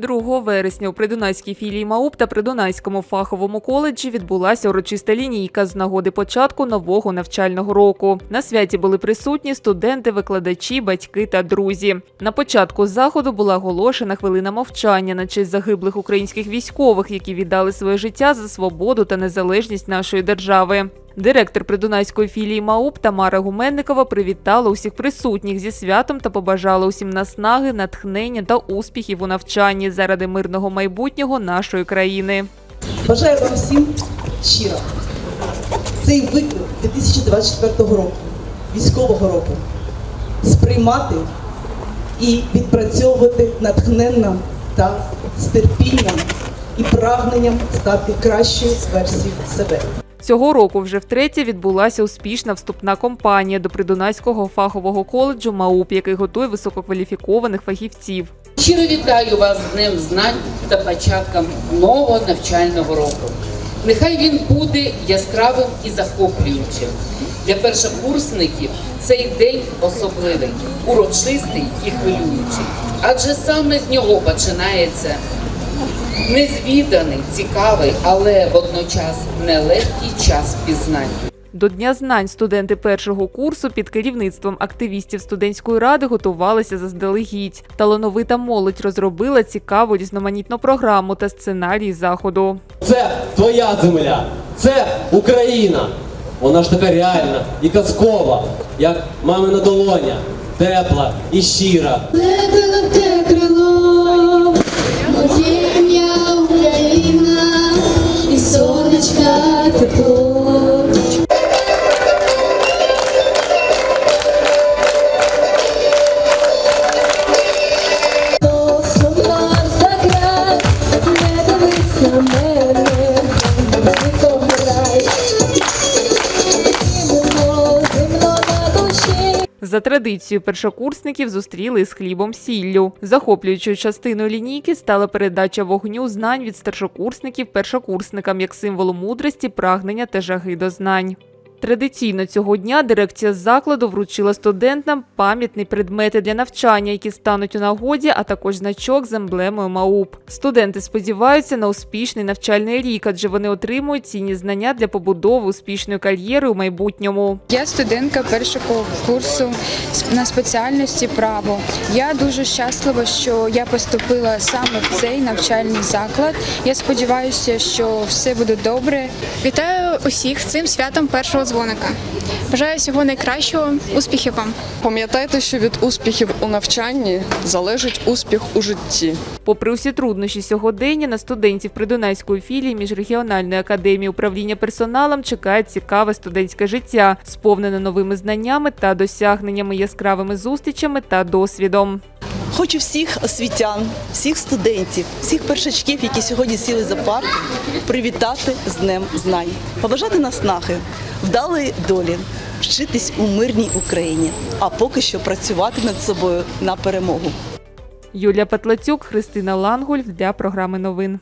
2 вересня у Придунайській філії МАУП та Придунайському фаховому коледжі відбулася урочиста лінійка з нагоди початку нового навчального року. На святі були присутні студенти, викладачі, батьки та друзі. На початку заходу була оголошена хвилина мовчання на честь загиблих українських військових, які віддали своє життя за свободу та незалежність нашої держави. Директор Придунайської філії МАУП Тамара Гуменникова привітала усіх присутніх зі святом та побажала усім наснаги, натхнення та успіхів у навчанні заради мирного майбутнього нашої країни. Бажаю вам всім щиро цей виклик 2024 року, військового року, сприймати і відпрацьовувати натхненно та з і прагненням стати кращою версією себе. Цього року вже втретє відбулася успішна вступна кампанія до Придунайського фахового коледжу МАУП, який готує висококваліфікованих фахівців. Щиро вітаю вас з Днем знань та початком нового навчального року. Нехай він буде яскравим і захоплюючим. Для першокурсників цей день особливий, урочистий і хвилюючий. Адже саме з нього починається незвіданий, цікавий, але водночас нелегкий час пізнань. До Дня знань студенти першого курсу під керівництвом активістів студентської ради готувалися заздалегідь. Талановита молодь розробила цікаву різноманітну програму та сценарій заходу. Це твоя земля, це Україна. Вона ж така реальна і казкова, як мамина долоня, тепла і щира. Летело те крило, За традицією першокурсників зустріли з хлібом сіллю. Захоплюючою частиною лінійки стала передача вогню знань від старшокурсників першокурсникам як символу мудрості, прагнення та жаги до знань. Традиційно цього дня дирекція закладу вручила студентам пам'ятні предмети для навчання, які стануть у нагоді, а також значок з емблемою МАУП. Студенти сподіваються на успішний навчальний рік, адже вони отримують цінні знання для побудови успішної кар'єри у майбутньому. Я студентка першого курсу на спеціальності право. Я дуже щаслива, що я поступила саме в цей навчальний заклад. Я сподіваюся, що все буде добре. Вітаю усіх з цим святом першого дзвоника. Бажаю всього найкращого, успіхів вам! Пам'ятайте, що від успіхів у навчанні залежить успіх у житті. Попри усі труднощі сьогодення, на студентів Придунайської філії міжрегіональної академії управління персоналом чекає цікаве студентське життя, сповнене новими знаннями та досягненнями, яскравими зустрічами та досвідом. Хочу всіх освітян, всіх студентів, всіх першачків, які сьогодні сіли за парк, привітати з Днем знань, побажати наснаги, вдалої долі, вчитись у мирній Україні, а поки що працювати над собою на перемогу. Юлія Петлацюк, Христина Лангуль для програми новин.